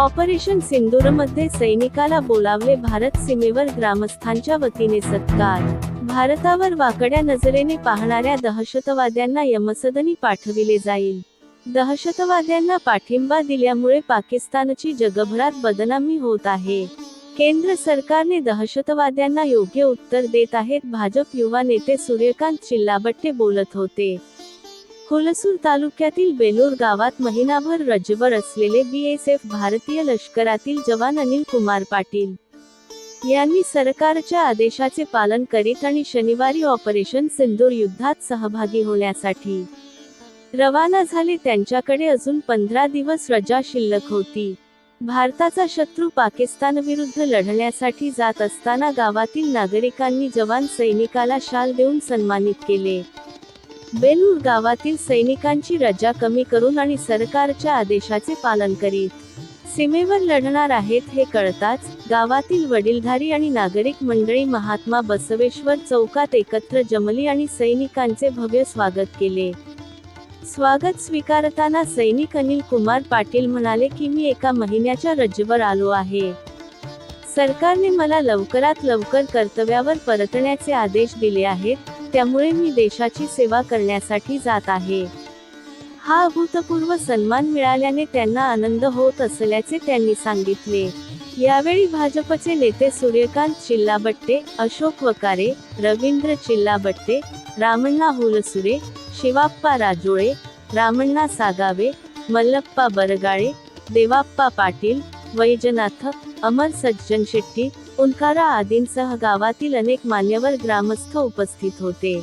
Operation सिंदूरमध्ये सैनिकाला बोलावले भारत सीमेवर ग्रामस्थांच्या वतीने सत्कार. भारतावर वाकड्या नजरेने पाहणाऱ्या दहशतवाद्यांना यमसदनी पाठविले जाईल. दहशतवाद्यांना पाठिंबा दिल्यामुळे पाकिस्तानची जगभरात बदनामी होत आहे. केंद्र सरकारने दहशतवाद्यांना योग्य उत्तर देत आहेत. भाजप युवा नेते सूर्यकांत चिल्लाबट्टे बोलत होते. कोलसूर तालुक्यातील बेलूर गावात महिनाभर रजवर असलेले बीएसएफ भारतीय लष्करातील जवान अनिल कुमार पाटील यांनी सरकारच्या आदेशाचे पालन करीत आणि शनिवारी ऑपरेशन सिंदूर युद्धात सहभागी होण्यासाठी रवाना झाले. त्यांच्याकडे अजून पंधरा दिवस रजा शिल्लक होती. भारताचा शत्रू पाकिस्तान विरुद्ध लढण्यासाठी जात असताना गावातील नागरिकांनी जवान सैनिकाला शाल देऊन सन्मानित केले. बेलूर गावातील सैनिकांची रजा कमी करून आणि सरकारच्या आदेशाचे पालन करीत. सीमेवर लढणार आहेत हे कळताच गावातील वडीलधारी आणि नागरिक मंडळी महात्मा बसवेश्वर चौकात एकत्र जमली आणि सैनिकांचे भव्य स्वागत केले. स्वागत स्वीकारताना सैनिक अनिल कुमार पाटील म्हणाले की मी एका महिन्याच्या रजेवर आलो आहे. सरकारने मला लवकरात लवकर कर्तव्यावर परतण्याचे आदेश दिले आहेत. त्यामुळे मी देशाची सेवा करण्यासाठी जात आहे. हा अभूतपूर्व सन्मान मिळाल्याने त्यांना आनंद होत असल्याचे त्यांनी सांगितले. यावेळी भाजपचे नेते सूर्यकांत चिल्लाबट्टे अशोक वकारे रवींद्र चिल्लाबट्टे रामण्णा हुलसुरे शिवाप्पा राजोळे रामण्णा सागावे मल्लप्पा बरगाळे देवाप्पा पाटील वैजनाथ अमर सज्जन शेट्टी ओंकारा आदींसह गावातील अनेक मान्यवर ग्रामस्थ उपस्थित होते